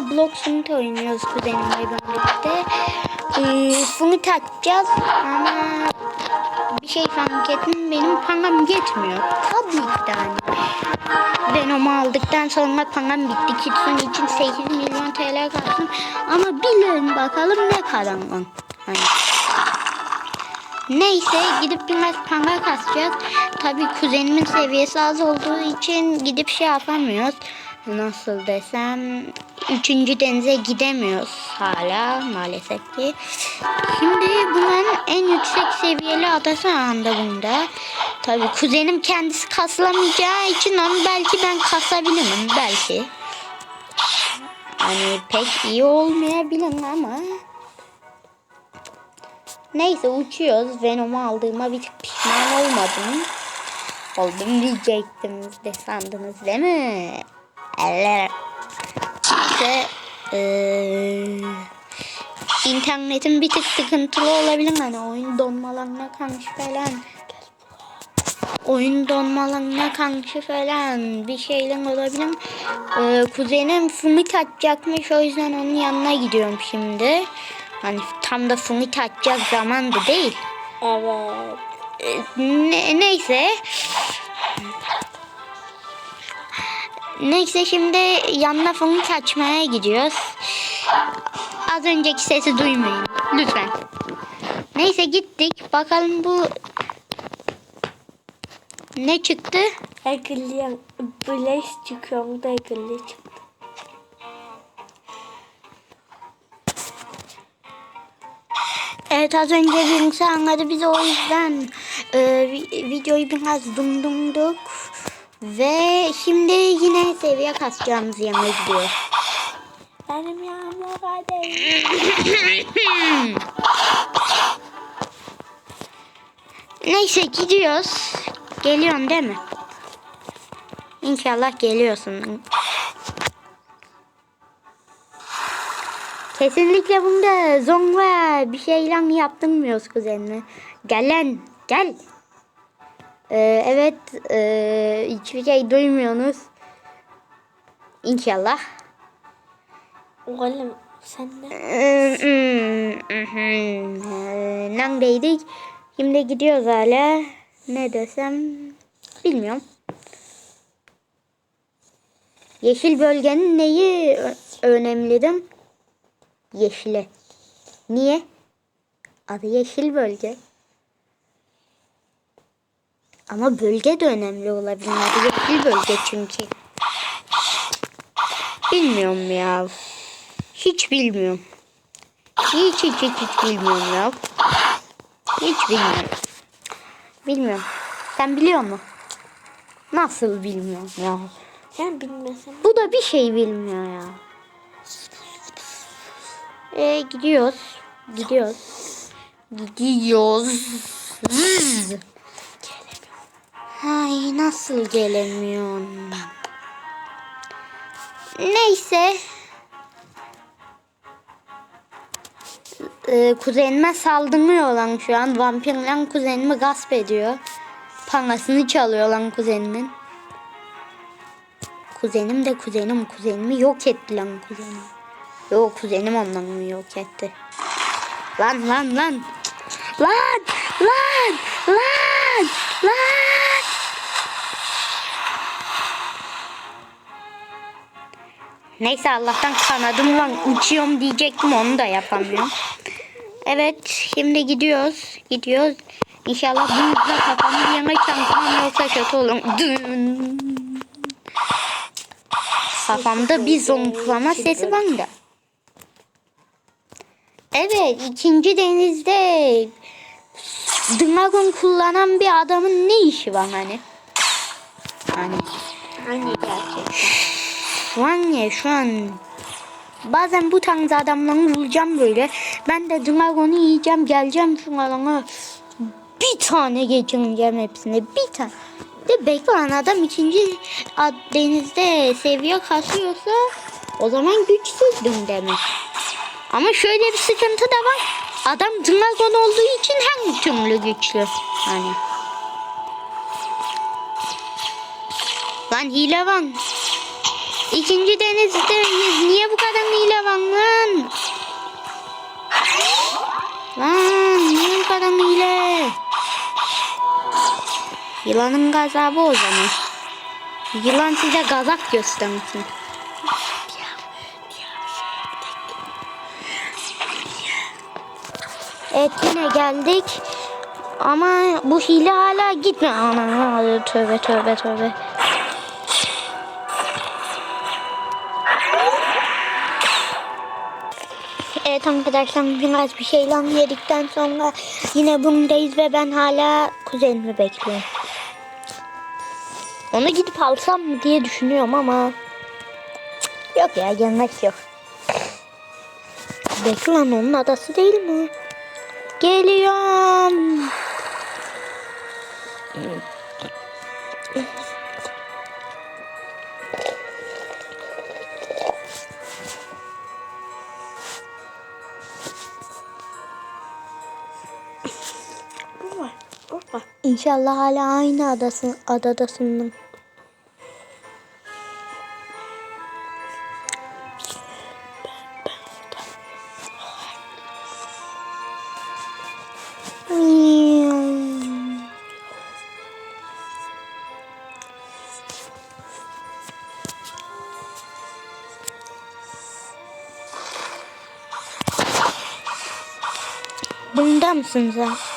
işte Block Summit oynuyoruz kuzenimle birlikte. Ee, Summit açacağız ama bir şey fark ettim benim pangam yetmiyor. Tabii ki hani. Venom'u aldıktan sonra pangam bitti. Kitsune için 8 milyon TL kalsın. Ama bilin bakalım ne kadar var. Hani. Neyse gidip biraz panga kasacağız. Tabii kuzenimin seviyesi az olduğu için gidip şey yapamıyoruz. Nasıl desem üçüncü denize gidemiyoruz hala maalesef ki. Şimdi bunların en yüksek seviyeli adası anda bunda. Tabii kuzenim kendisi kasılamayacağı için onu belki ben kasabilirim belki. Hani pek iyi olmayabilir ama Neyse uçuyoruz. Venom'u aldığıma bir pişman olmadım. Oldum diyecektiniz de sandınız değil mi? İşte eee, internetin bir tık sıkıntılı olabilir hani oyun donmalarına karşı falan. Oyun donmalarına karşı falan bir şeyler olabilir. Eee, kuzenim fumik atacakmış o yüzden onun yanına gidiyorum şimdi. Hani tam da fumik atacak zamandı değil. Evet. Ne, neyse. Neyse şimdi yanına funk açmaya gidiyoruz. Az önceki sesi duymayın. Lütfen. Neyse gittik. Bakalım bu ne çıktı? Egilliyen Blaze çıkıyor. Bu da Egilli çıktı. Evet az önce birisi anladı bizi o yüzden e, vi- videoyu biraz dundunduk. Ve şimdi yine seviye kasacağımız yerine gidiyor. Benim yağmur hadi. Neyse gidiyoruz. Geliyorsun değil mi? İnşallah geliyorsun. Kesinlikle bunda zonga bir şeyler yaptırmıyoruz kuzenine. Gel lan gel. Ee, evet ee, hiçbir şey duymuyorsunuz. İnşallah. Oğlum sen ne? Ee, Neredeydik? Şimdi gidiyoruz hala. Ne desem bilmiyorum. Yeşil bölgenin neyi ö- önemlidir? Yeşili. Niye? Adı yeşil bölge. Ama bölge de önemli olabilir. Yeşil bölge çünkü. Bilmiyorum ya. Hiç bilmiyorum. Hiç hiç hiç, hiç bilmiyorum ya. Hiç bilmiyorum. Bilmiyorum. Sen biliyor musun? Nasıl bilmiyorum ya. Sen bilmesen. Bu da bir şey bilmiyor ya. Ee, gidiyoruz. Gidiyoruz. Gidiyoruz. Zzz. Ay nasıl gelemiyorum. Neyse. Ee, kuzenime saldırmıyorlar şu an. Vampirler kuzenimi gasp ediyor. Pangasını çalıyor lan kuzenimin. Kuzenim de kuzenim. Kuzenimi yok etti lan kuzenim. Yok kuzenim ondan yok etti. Lan lan lan. Lan lan lan lan. Neyse Allah'tan kanadım var. Uçuyorum diyecektim onu da yapamıyorum. Evet şimdi gidiyoruz. Gidiyoruz. İnşallah bu hızla kafamı yana çantamam yoksa kötü olur. Dın. Kafamda bir zonklama sesi da. Evet ikinci denizde Dragon kullanan bir adamın ne işi var hani? Hani Hangi gerçek? Şu an ya şu an bazen bu tarz adamları bulacağım böyle. Ben de Dragon'u yiyeceğim geleceğim şu alana bir tane geçireceğim hepsine bir tane. De bekleyen adam ikinci ad- denizde seviye kasıyorsa o zaman güçsüzdüm demek. Ama şöyle bir sıkıntı da var. Adam Dragon olduğu için her türlü güçlü. Hani. Lan hile var. İkinci denizdeyiz. Niye bu kadar nile var lan? Lan niye bu kadar nile? Yılanın gazabı o zaman. Yılan size gazak göstermesin. Evet yine geldik. Ama bu hile hala gitme. Ana tövbe tövbe tövbe. Evet arkadaşlar biraz bir şeyler yedikten sonra yine bundayız ve ben hala kuzenimi bekliyorum. Onu gidip alsam mı diye düşünüyorum ama yok ya gelmek yok. Bekle lan onun adası değil mi? Geliyorum. İnşallah hala aynı adasın, adadasın. Bunda mısın sen?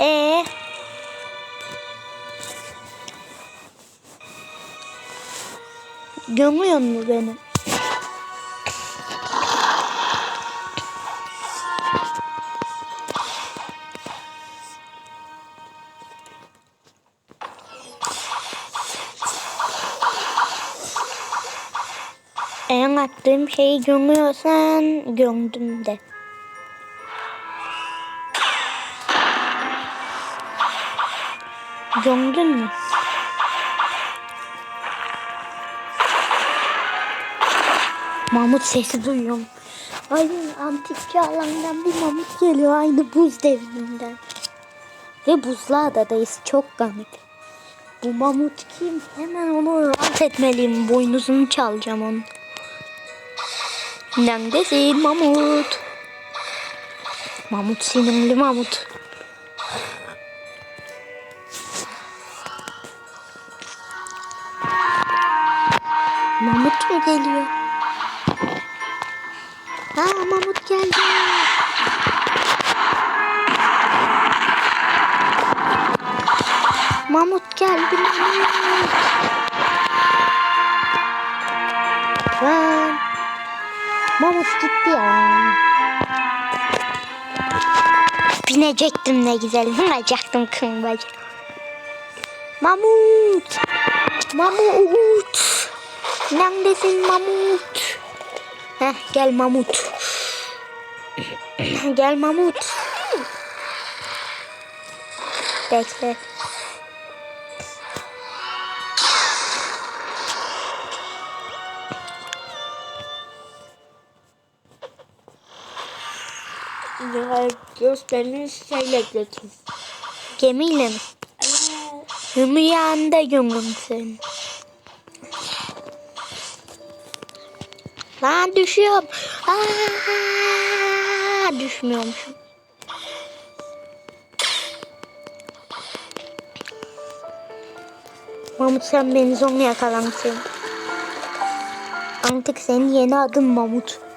Ee? Gömüyor mu beni? Eğer attığım şeyi gömüyorsan gömdüm de. Gömdün mü? Mamut sesi duyuyorum. Aynı antik çağlardan bir mamut geliyor. Aynı buz devrinden. Ve buzlu adadayız. Çok komik. Bu mamut kim? Hemen onu rahat etmeliyim. Boynuzunu çalacağım onu. Neredesin mamut? Mamut sinirli. Mamut gitti ya. Binecektim ne güzel. Binecektim kımbacı. Mamut. Mamut. Neredesin Mamut? Heh, gel Mamut. gel Mamut. Bekle. Ya gösterinin şeyle götür. Gemiyle mi? Rüyanda gömüm seni. Lan düşüyorum. Aa, düşmüyormuşum. Mamut sen beni sonra yakalamışsın. Artık senin yeni adın Mamut.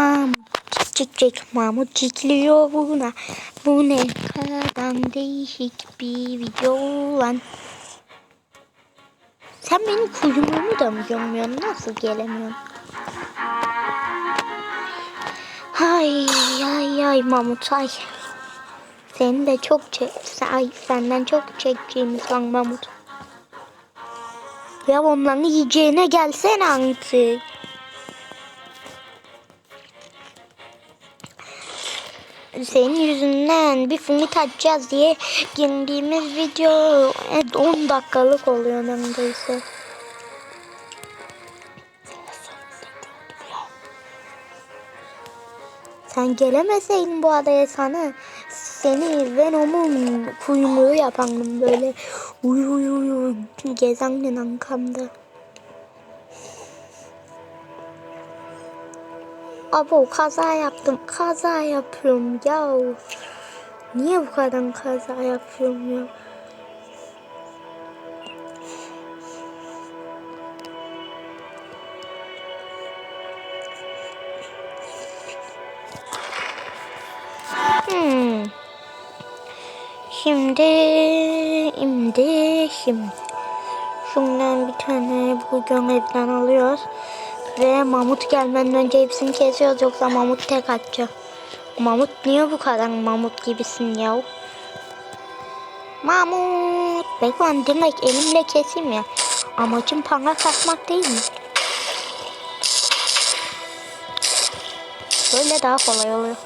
Mamut cik cik Mamut cikliyor buna. Bu ne kadar değişik bir video lan. Sen benim kuyumumu da mı görmüyorsun? Nasıl gelemiyorsun? Ay ay ay Mamut ay. Senin de çok çek, ay senden çok çekeceğimiz var Mamut. Ya onların yiyeceğine gelsene artık. Senin yüzünden bir fumit açacağız diye girdiğimiz video evet, 10 dakikalık oluyor neredeyse. Sen gelemeseydin bu adaya sana seni Venom'un kuyruğu yapandım böyle uy uy uy gezenin ankamda. Abo kaza yaptım. Kaza yapıyorum ya. Niye bu kadar kaza yapıyorum ya? Hmm. Şimdi, şimdi, şimdi. Şundan bir tane bu gömlekten alıyoruz. Ve Mamut gelmeden önce hepsini kesiyoruz yoksa Mamut tek atacak. Mamut niye bu kadar Mamut gibisin ya? Mamut. Bekle lan direkt elimle keseyim ya. Amacım panga kasmak değil mi? Böyle daha kolay oluyor.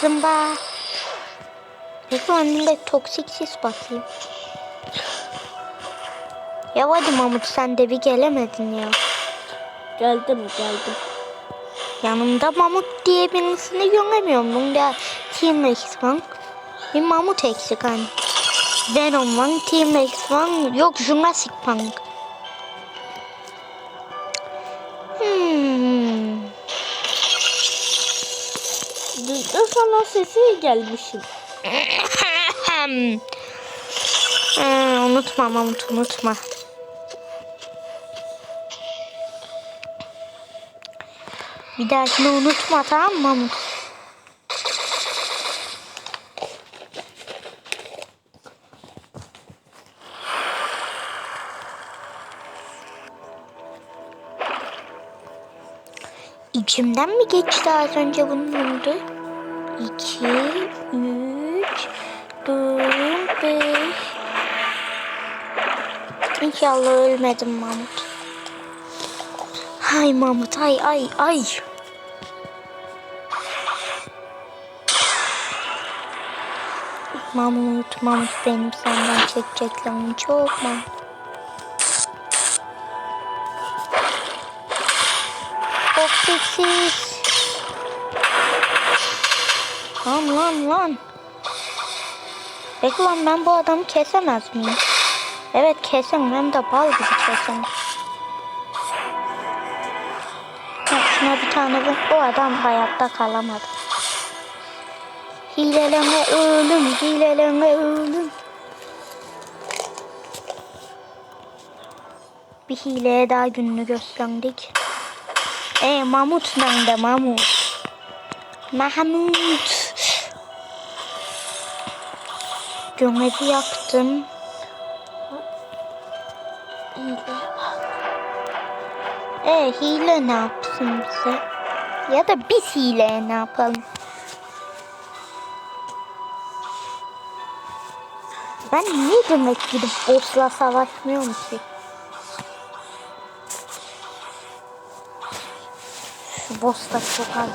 Zımba. Peki annemde toksik sis basayım. Ya hadi Mahmut sen de bir gelemedin ya. Geldim geldim. Yanımda Mahmut diye birisini göremiyorum. Bunda T-Rex var. Bir Mahmut eksik hani. Venom var, T-Rex var. Yok Jurassic Park. sesi gelmişim. Ee, unutma Mamut unutma. Bir dahakini unutma tamam mı Mamut? İçimden mi geçti az önce bunun umudu? 2, 3, 4, 5. İnşallah ölmedim Mahmut. Hay Mahmut ay ay ay. Mahmut Mahmut benim senden çekeceklerim çok Mahmut. Toksiksiz. Lan lan lan. Peki lan ben bu adamı kesemez miyim? Evet kesin hem de bal gibi kesin. Şuna bir tane. Bu adam hayatta kalamadı. Hileleme ölüm, hileleme ölüm. Bir hileye daha gününü gösterdik. E Mahmut nerede Mahmut? Mahmut. Gömleği yaktım. E hile ne yapsın bize? Ya da biz hileye ne yapalım? Ben niye demek gidip boss'la savaşmıyorum ki? Şu boss da çok az.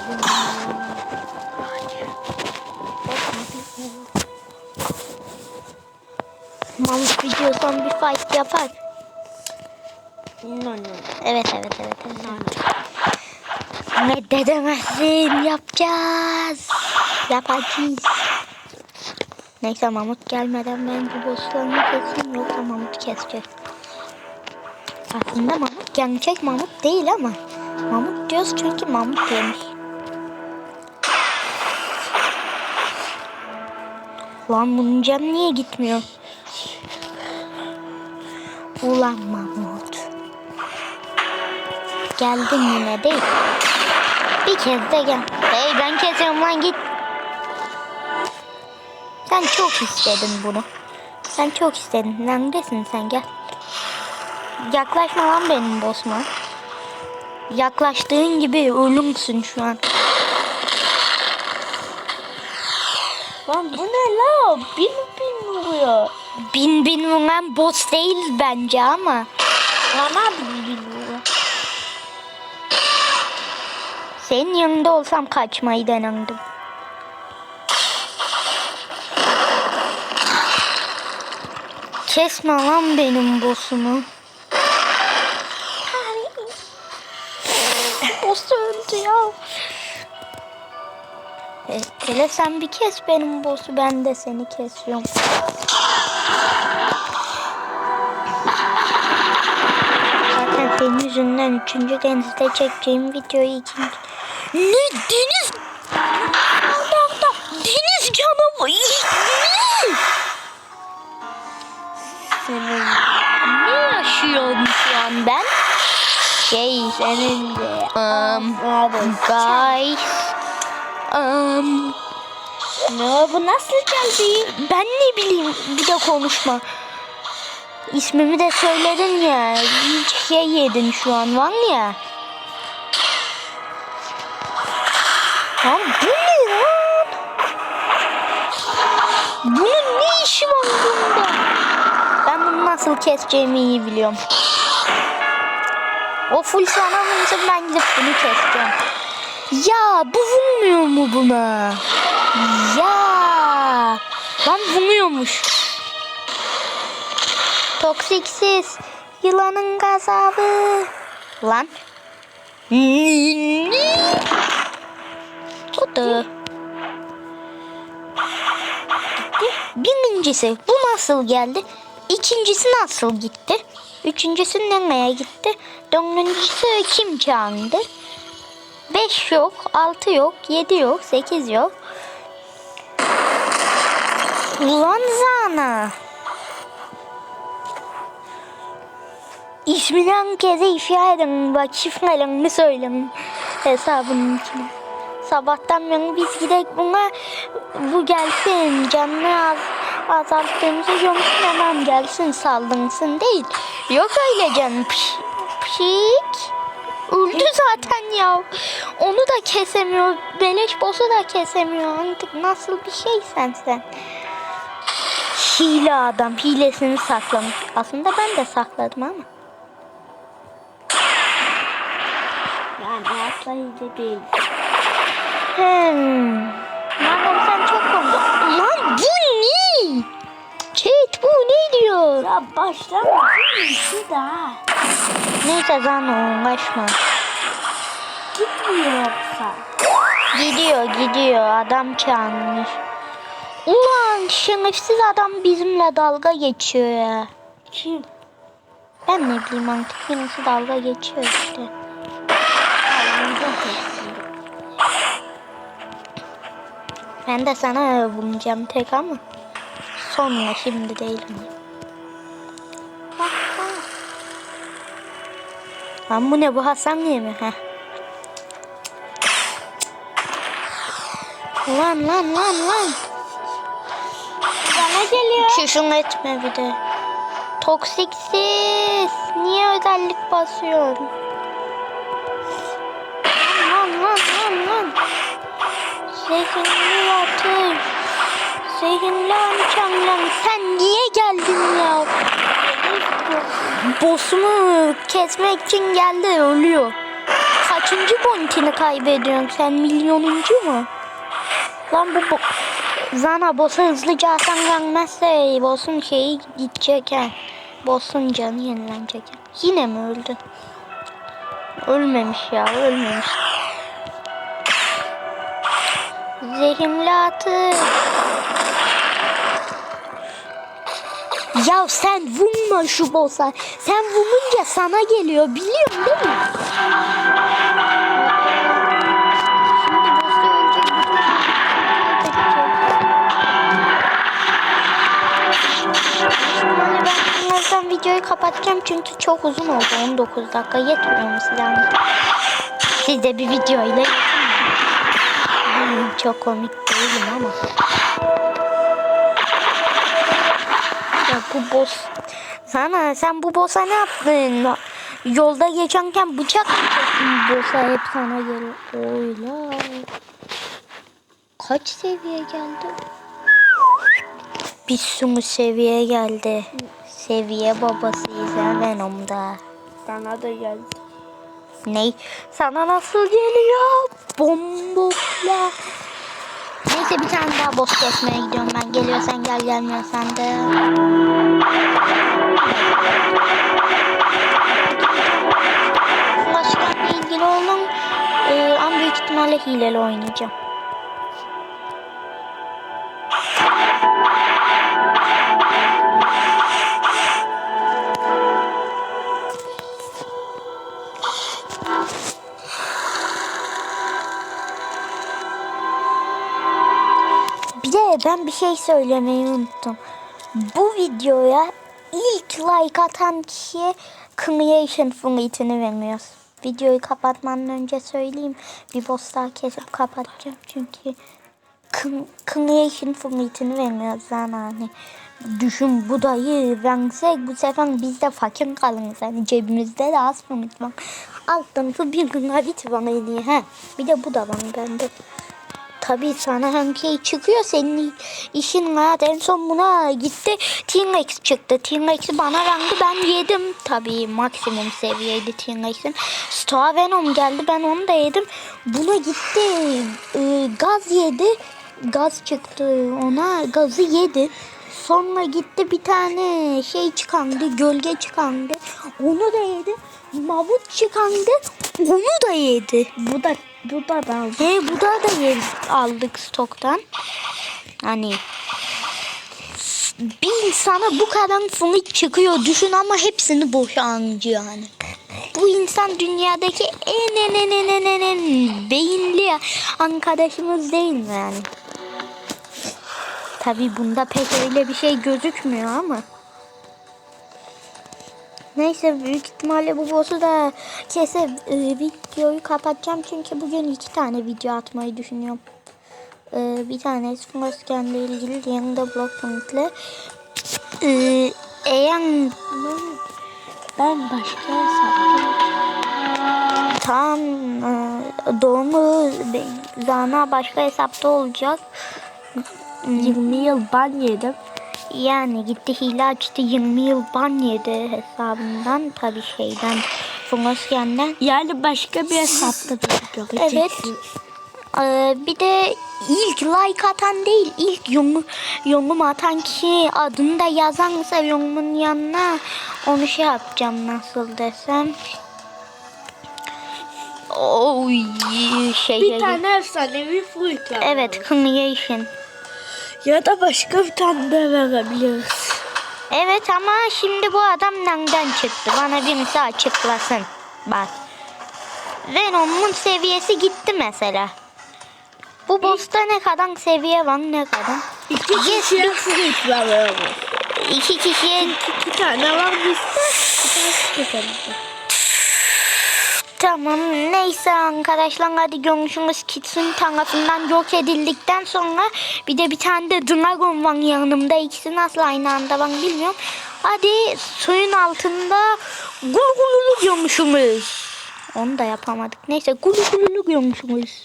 Mahmut videodan bir fight yapar. No no. Evet evet evet. evet. Ne dedemezsin yapacağız. Yapacağız. Neyse Mahmut gelmeden ben bu bosslarını keseyim yoksa Mahmut kesecek. Aslında Mahmut gerçek Mahmut değil ama Mahmut diyoruz çünkü Mahmut yemiş. Lan bunun canı niye gitmiyor? Ulan Mahmut. Geldin yine değil. Bir kez de gel. Hey ben kesiyorum lan git. Sen çok istedin bunu. Sen çok istedin. Neredesin sen gel. Yaklaşma lan benim boss'uma. Yaklaştığın gibi ölümsün şu an. Lan bu ne la? Bin bin vuruyor. Bin bin vuran boss değil bence ama. Bana bin bin vuruyor. Senin yanında olsam kaçmayı denerdim. Kesme lan benim boss'umu. Boss öldü ya. E, hele sen bir kes benim boss'u ben de seni kesiyorum. Zaten senin yüzünden üçüncü denizde çekeceğim videoyu ikinci... Ne deniz? Allah'ta deniz canavarı. Ne? Senin, Ne yaşıyorum şu an ben? Şey, senin de. um, guys, um, Ne bu nasıl geldi? ben ne bileyim bir de konuşma. İsmimi de söyledin ya. Şey yedin şu an var ya. Lan bu ne lan? Bunun ne işi var bunda? Ben bunu nasıl keseceğimi iyi biliyorum. O full sana vursun ben gidip bunu keseceğim. Ya bu vurmuyor mu buna? Ya lan vurmuyormuş. Toksiksiz yılanın gazabı. Lan. Da. Birincisi bu nasıl geldi? İkincisi nasıl gitti? Üçüncüsü nereye gitti? Dördüncüsü kim çağırdı? Beş yok, altı yok, yedi yok, sekiz yok. Ulan Zana. İsmini herkese ifşa edin. Bak şifrelerini söyleyin hesabının içine. Sabahtan beri biz gidelim buna bu gelsin canını az, azalttığımızı görmüşsün hemen gelsin saldınsın değil. Yok öyle canım. Piş- Pişik. Öldü zaten ya. Onu da kesemiyor. Beleş boss'u da kesemiyor. Artık nasıl bir şeysen sen. Hile adam hilesini saklamış. Aslında ben de sakladım ama. Yani asla iyice değil. Hmm. Madem sen çok konuştun. Lan bu ne? Chat bu ne diyor? Ya başlama. Bir daha. Neyse Zano uğraşma. Gitmiyor yoksa. Gidiyor gidiyor adam çağırmış. Ulan şerefsiz adam bizimle dalga geçiyor ya. Kim? Ben ne bileyim artık dalga geçiyor işte. Ben de sana bulacağım tek ama. Sonra şimdi değil mi? Bak, bak. Lan bu ne bu Hasan diye mi? Heh. Lan lan lan lan. Bana geliyor. Küfür etme bir de. Toksiksiz. Niye özellik basıyorsun? Zehirli atış. Zehirli amcamlan. Sen niye geldin ya? Boss'umu kesmek için geldi ölüyor. Kaçıncı pointini kaybediyorsun sen milyonuncu mu? Lan bu bo Zana boss'a hızlıca atan gelmezse boss'un şeyi gidecek ha. Boss'un canı yenilenecek. Yine mi öldü? Ölmemiş ya ölmemiş. Zehirli atı. Ya sen vurma şu boss'a. Sen vurunca sana geliyor biliyorsun değil mi? Birazdan videoyu kapatacağım çünkü çok uzun oldu. 19 dakika yetmiyor mu size? Siz de bir videoyla yetin. Çok komik değilim ama. Ya bu boss. Sana sen bu boss'a ne yaptın? Yolda geçerken bıçak mı çektin? Boss'a hep sana geliyor. Oyla. Kaç seviye geldi? Bir sürü seviye geldi. Seviye babasıyız ha Venom'da. Bana da geldi. Ney? Sana nasıl geliyor? Bombokla. Neyse bir tane daha boss kesmeye gidiyorum ben. Geliyorsan gel gelmiyorsan de. Başkanla ilgili olan e, ee, ama büyük ihtimalle hileli oynayacağım. Ben bir şey söylemeyi unuttum. Bu videoya ilk like atan kişiye Creation Fleet'ini vermiyoruz. Videoyu kapatmadan önce söyleyeyim. Bir boss daha kesip kapatacağım çünkü Creation Fleet'ini vermiyoruz yani hani. Düşün bu dayı versek bu sefer biz de fakir kalırız. Hani cebimizde de az fındık var. Alttan şu bir gün habit bana hediye. He. Bir de bu da var bende. Tabii sana hem şey çıkıyor senin işin var. En son buna gitti T-Rex çıktı. T-Rex'i bana verdi ben yedim. Tabii maksimum seviyeydi T-Rex'in. Venom geldi ben onu da yedim. Buna gitti e, gaz yedi. Gaz çıktı ona gazı yedi. Sonra gitti bir tane şey çıkandı, gölge çıkandı. Onu da yedi. Mavut çıkandı, onu da yedi. Bu da bu da ben. He bu da da aldık stoktan. Hani bir insana bu kadar fınık çıkıyor düşün ama hepsini boşancı yani. Bu insan dünyadaki en en en en en en, en beyinli arkadaşımız değil mi yani? Tabi bunda pek öyle bir şey gözükmüyor ama. Neyse büyük ihtimalle bu boss'u da kesip e, videoyu kapatacağım çünkü bugün iki tane video atmayı düşünüyorum. E, bir tanesi Fungosken'le ilgili, diğerini de Blockpoint'le. E, eğer Ben başka hesapta. tam e, doğumu Zana başka hesapta olacak. 20 yıl ban yedim. Yani gitti hile açtı 20 yıl ban yedi hesabından tabi şeyden Fungosken'den. Yani başka bir hesapta video Evet. Ee, bir de ilk like atan değil, ilk yorum, yorum atan kişi adını da yazarsa yorumun yanına onu şey yapacağım nasıl desem. Oy şey Bir tane efsanevi var. Evet, creation. Ya da başka bir tane de verebiliriz. Evet ama şimdi bu adam nereden çıktı? Bana birisi açıklasın. Bak. Venom'un seviyesi gitti mesela. Bu boss'ta ne kadar seviye var ne kadar? İki Yes, kişiye fruit veriyoruz. İki kişiye İki tane var bizde. Bir tane. Tamam neyse arkadaşlar hadi görüşürüz Kitsune tarafından yok edildikten sonra bir de bir tane de Dragon var yanımda ikisi nasıl aynı anda var bilmiyorum. Hadi suyun altında gulu gululu görmüşümüz. Onu da yapamadık. Neyse gulu gululu görmüşümüz.